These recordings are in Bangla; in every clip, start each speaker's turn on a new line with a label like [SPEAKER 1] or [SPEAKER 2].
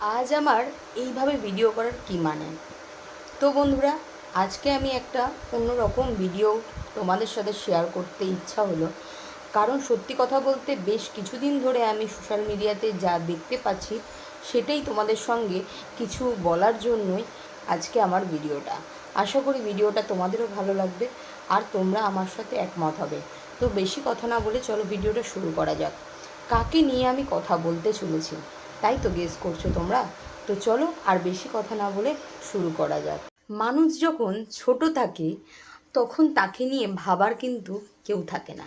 [SPEAKER 1] আজ আমার এইভাবে ভিডিও করার কী মানে? তো বন্ধুরা, আজকে আমি একটা অন্যরকম ভিডিও তোমাদের সাথে শেয়ার করতে ইচ্ছা হলো। কারণ সত্যি কথা বলতে বেশ কিছুদিন ধরে আমি সোশ্যাল মিডিয়াতে যা দেখতে পাচ্ছি, সেটাই তোমাদের সঙ্গে কিছু বলার জন্যই আজকে আমার ভিডিওটা আশা করি ভিডিওটা তোমাদেরও ভালো লাগবে আর তোমরা আমার সাথে একমত হবে। তো বেশি কথা না বলে চলো ভিডিওটা শুরু করা যাক। কাকে নিয়ে আমি কথা বলতে চলেছি? তাই তো গেস করছ তোমরা? তো চলো আর বেশি কথা না বলে শুরু করা যাক। মানুষ যখন ছোট থাকে, তখন তাকে নিয়ে ভাবার কিন্তু কেউ থাকে না।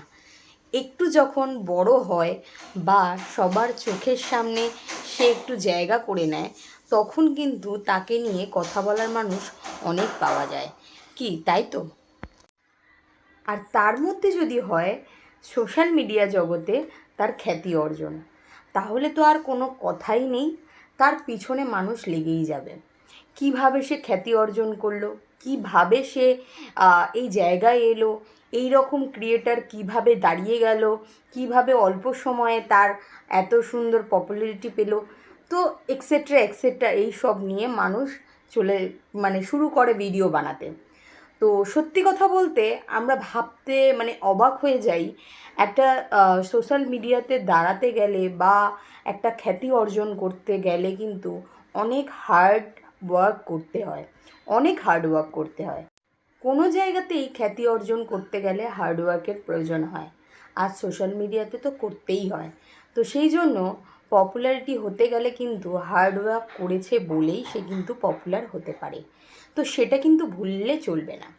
[SPEAKER 1] একটু যখন বড় হয় বা সবার চোখের সামনে সে একটু জায়গা করে নেয়, তখন কিন্তু তাকে নিয়ে কথা বলার মানুষ অনেক পাওয়া যায়। কি, তাই তো? আর তার মধ্যে যদি হয় সোশ্যাল মিডিয়া জগতে তার খ্যাতি অর্জন। তাহলে তো আর কোনো কথাই নেই। তার পিছনে মানুষ লেগেই যাবে। কীভাবে সে খ্যাতি অর্জন করল? কীভাবে সে এই জায়গায় এলো? এই রকম ক্রিয়েটার কীভাবে দাঁড়িয়ে গেল? কীভাবে অল্প সময়ে তার এত সুন্দর পপুলারিটি পেল? তো এক্সেট্রা এক্সেট্রা এই সব নিয়ে মানুষ চলে মানে শুরু করে ভিডিও বানাতে। তো সত্যি কথা বলতে আমরা ভাবতে মানে অবাক হয়ে যাই একটা সোশ্যাল মিডিয়াতে দাঁড়াতে গেলে বা একটা খ্যাতি অর্জন করতে গেলে কিন্তু অনেক হার্ড ওয়ার্ক করতে হয়, অনেক হার্ড ওয়ার্ক করতে হয়। কোনো জায়গাতেই খ্যাতি অর্জন করতে গেলে হার্ড ওয়ার্কের প্রয়োজন হয়, আর সোশ্যাল মিডিয়াতে তো করতেই হয়। তো সেই জন্য পপুলারিটি হতে গেলে কিন্তু হার্ড ওয়ার্ক করেছে বলেই সে কিন্তু পপুলার হতে পারে। তো সেটা কিন্তু ভুললে চলবে না।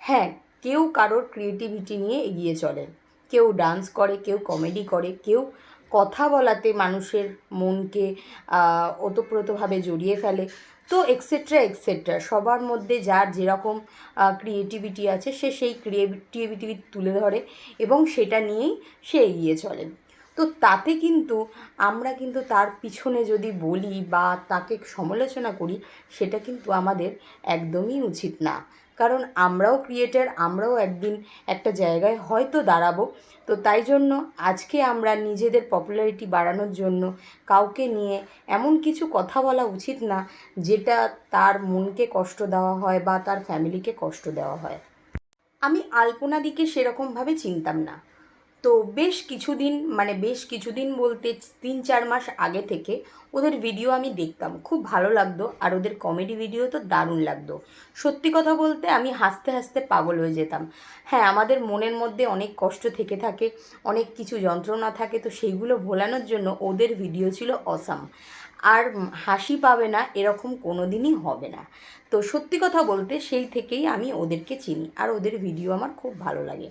[SPEAKER 1] হ্যাঁ কেউ কারোর ক্রিয়েটিভিটি নিয়ে এগিয়ে চলে। কেউ ডান্স করে, কেউ কমেডি করে, কেউ কথা বলাতে মানুষের মনকে ওতপ্রোতভাবে জড়িয়ে ফেলে। তো এক্সেট্রা এক্সেট্রা সবার মধ্যে যার যেরকম ক্রিয়েটিভিটি আছে, সে সেই ক্রিয়েটিভিটি তুলে ধরে এবং সেটা নিয়েই সে এগিয়ে চলে। তো তাতে কিন্তু আমরা কিন্তু তার পিছনে যদি বলি বা তাকে সমালোচনা করি, সেটা কিন্তু আমাদের একদমই উচিত না। কারণ আমরাও ক্রিয়েটার আমরাও একদিন একটা জায়গায় হয়তো দাঁড়াবো। তো তাই জন্য আজকে আমরা নিজেদের পপুলারিটি বাড়ানোর জন্য কাউকে নিয়ে এমন কিছু কথা বলা উচিত না, যেটা তার মনকে কষ্ট দেওয়া হয় বা তার ফ্যামিলিকে কষ্ট দেওয়া হয়। আমি আলপনাদিকে সেরকমভাবে চিনতাম না। তো বেশ কিছুদিন মানে বেশ কিছুদিন বলতে তিন চার মাস আগে থেকে ওদের ভিডিও আমি দেখতাম। খুব ভালো লাগতো আর ওদের কমেডি ভিডিও তো দারুণ লাগতো। সত্যি কথা বলতে আমি হাসতে হাসতে পাগল হয়ে যেতাম। হ্যাঁ আমাদের মনের মধ্যে অনেক কষ্ট থেকে থাকে, অনেক কিছু যন্ত্রণা থাকে, তো সেইগুলো ভোলানোর জন্য ওদের ভিডিও ছিল অসাম আর হাসি পাবে না এরকম কোনো দিনই হবে না। তো সত্যি কথা বলতে সেই থেকেই আমি ওদেরকে চিনি আর ওদের ভিডিও আমার খুব ভালো লাগে।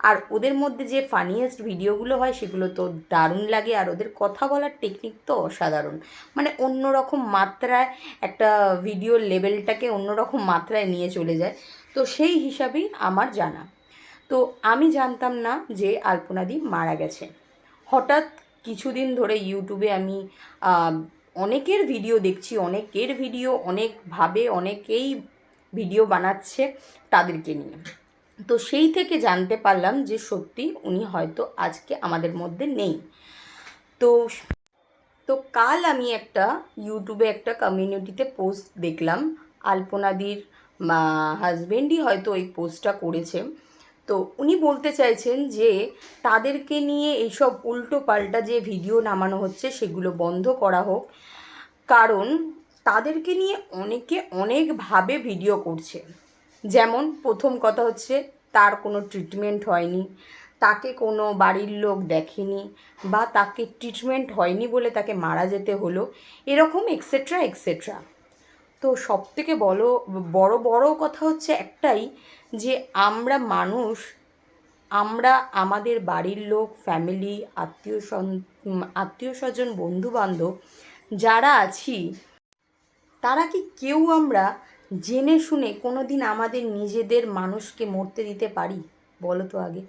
[SPEAKER 1] আর ওদের মধ্যে যে ফানিয়েস্ট ভিডিওগুলো হয় সেগুলো তো দারুণ লাগে আর ওদের কথা বলার টেকনিক তো অসাধারণ। মানে অন্যরকম মাত্রায় একটা ভিডিওর লেভেলটাকে অন্যরকম মাত্রায় নিয়ে চলে যায়। তো সেই হিসাবেই আমার জানা। তো আমি জানতাম না যে আলপনাদি মারা গেছে। হঠাৎ কিছুদিন ধরে ইউটিউবে আমি অনেকের ভিডিও দেখছি, অনেকের ভিডিও অনেকভাবে অনেকেই ভিডিও বানাচ্ছে তাদেরকে নিয়ে। তো সেই থেকে জানতে পারলাম যে সত্যি উনি হয়তো আজকে আমাদের মধ্যে নেই। তো তো কাল আমি একটা ইউটিউবে একটা কমিউনিটিতে পোস্ট দেখলাম। আলপনাদির হাজবেন্ডই হয়তো ওই পোস্টটা করেছে। তো উনি বলতে চাইছেন যে তাদেরকে নিয়ে এইসব উল্টো পাল্টা যে ভিডিও নামানো হচ্ছে সেগুলো বন্ধ করা হোক। কারণ তাদেরকে নিয়ে অনেকে অনেকভাবে ভিডিও করছে। যেমন প্রথম কথা হচ্ছে তার কোনো ট্রিটমেন্ট হয়নি, তাকে কোনো বাড়ির লোক দেখেনি বা তাকে ট্রিটমেন্ট হয়নি বলে তাকে মারা যেতে হলো, এরকম এক্সেট্রা এক্সেট্রা তো সব থেকে বড় বড় বড় কথা হচ্ছে একটাই যে আমরা মানুষ, আমরা আমাদের বাড়ির লোক ফ্যামিলি আত্মীয় আত্মীয় স্বজন বন্ধু বান্ধব যারা আছি, তারা কি কেউ আমরা জেনে শুনে কোনো দিন আমাদের নিজেদের মানুষকে মরতে দিতে পারি? বলো তো আগে।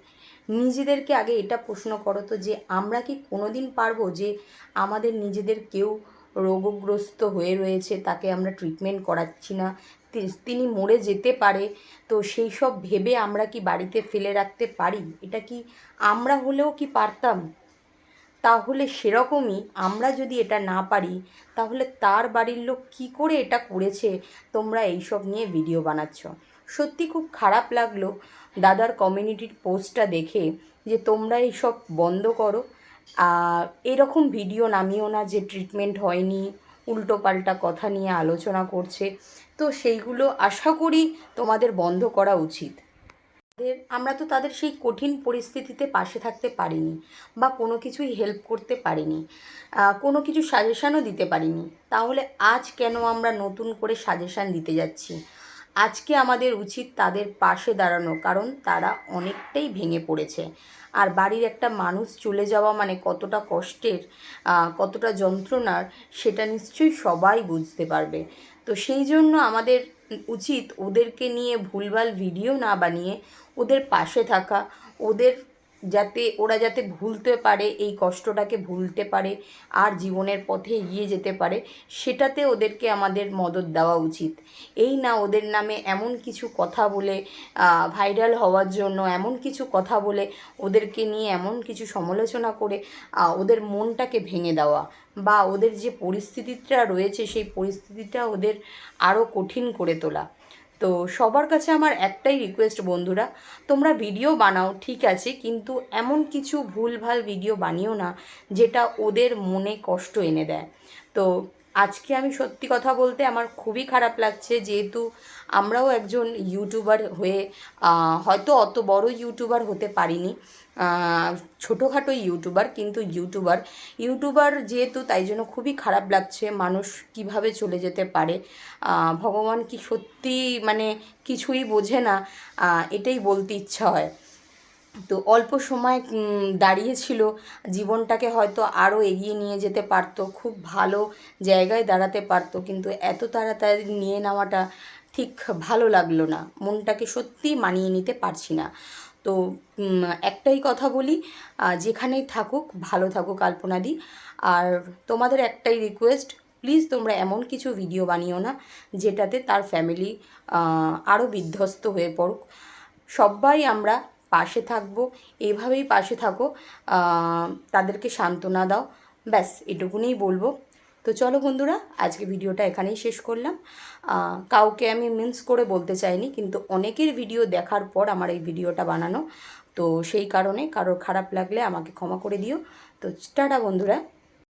[SPEAKER 1] নিজেদেরকে আগে এটা প্রশ্ন করো তো যে, আমরা কি কোনো দিন পারব যে, আমাদের নিজেদের কেউ রোগগ্রস্ত হয়ে রয়েছে, তাকে আমরা ট্রিটমেন্ট করাচ্ছি না তিনি মরে যেতে পারে, তো সেই সব ভেবে আমরা কি বাড়িতে ফেলে রাখতে পারি? এটা কি আমরা হলেও কি পারতাম? তাহলে সেরকমই আমরা যদি এটা না পারি, তাহলে তার বাড়ির লোক কী করে এটা করেছে? তোমরা এইসব নিয়ে ভিডিও বানাচ্ছ। সত্যি খুব খারাপ লাগল দাদার কমিউনিটির পোস্টটা দেখে যে তোমরা এইসব বন্ধ করো। এরকম ভিডিও নামিও না যে ট্রিটমেন্ট হয়নি, উল্টোপাল্টা কথা নিয়ে আলোচনা করছে। তো সেইগুলো আশা করি তোমাদের বন্ধ করা উচিত। তাদের, আমরা তো তাদের সেই কঠিন পরিস্থিতিতে পাশে থাকতে পারিনি বা কোনো কিছুই হেল্প করতে পারিনি কোনো কিছু সাজেশানও দিতে পারিনি। তাহলে আজ কেন আমরা নতুন করে সাজেশান দিতে যাচ্ছি? আজকে আমাদের উচিত তাদের পাশে দাঁড়ানো, কারণ তারা অনেকটাই ভেঙে পড়েছে। আর বাড়ির একটা মানুষ চলে যাওয়া মানে কতটা কষ্টের কতটা যন্ত্রণার, সেটা নিশ্চয়ই সবাই বুঝতে পারবে। তো সেই জন্য আমাদের উচিত ওদেরকে নিয়ে ভুলভাল ভিডিও না বানিয়ে ওদের পাশে থাকা, ওদের যাতে, ওরা যাতে ভুলতে পারে, এই কষ্টটাকে ভুলতে পারে, আর জীবনের পথে এগিয়ে যেতে পারে, সেটাতে ওদেরকে আমাদের মদত দেওয়া উচিত। এই না ওদের নামে এমন কিছু কথা বলে ভাইরাল হওয়ার জন্য এমন কিছু কথা বলে, ওদেরকে নিয়ে এমন কিছু সমালোচনা করে ওদের মনটাকে ভেঙে দেওয়া। বা ওদের যে পরিস্থিতিটা রয়েছে, সেই পরিস্থিতিটা ওদের আরও কঠিন করে তোলা। তো সবার কাছে আমার একটাই রিকোয়েস্ট বন্ধুরা, তোমরা ভিডিও বানাও, ঠিক আছে, কিন্তু এমন কিছু ভুলভাল ভিডিও বানিও না, যেটা ওদের মনে কষ্ট এনে দেয়। তো আজকে আমি সত্যি কথা বলতে আমার খুবই খারাপ লাগছে, যেহেতু আমরাও একজন ইউটিউবার হয়ে হয়তো অত বড় ইউটিউবার হতে পারিনি। ছোটোখাটো ইউটিউবার, কিন্তু ইউটিউবার। ইউটিউবার যেহেতু, তাই জন্য খুবই খারাপ লাগছে মানুষ কীভাবে চলে যেতে পারে। ভগবান কি সত্যি মানে কিছুই বোঝে না এটাই বলতে ইচ্ছা হয়। তো অল্প সময় দাঁড়িয়েছিল, জীবনটাকে হয়তো আরও এগিয়ে নিয়ে যেতে পারতো, খুব ভালো জায়গায় দাঁড়াতে পারতো, কিন্তু এত তাড়াতাড়ি নিয়ে নেওয়াটা ঠিক ভালো লাগল না, মনটাকে সত্যিই মানিয়ে নিতে পারছি না। তো একটাই কথা বলি যেখানেই থাকুক, ভালো থাকুক আলপনাদি আর তোমাদের একটাই রিকোয়েস্ট প্লিজ তোমরা এমন কিছু ভিডিও বানিও না, যেটাতে তার ফ্যামিলি আরও বিধ্বস্ত হয়ে পড়ুক। সবাই আমরা পাশে থাকব, এভাবেই পাশে থাকো তাদেরকে সান্ত্বনা দাও, ব্যাস, এটুকুনিই বলব। তো চলো বন্ধুরা, আজকে ভিডিওটা এখানেই শেষ করলাম। কাউকে আমি মিন্স করে বলতে চাইনি, কিন্তু অনেকের ভিডিও দেখার পর আমার এই ভিডিওটা বানানো। তো সেই কারণে কারোর খারাপ লাগলে আমাকে ক্ষমা করে দিও। তো টাটা বন্ধুরা।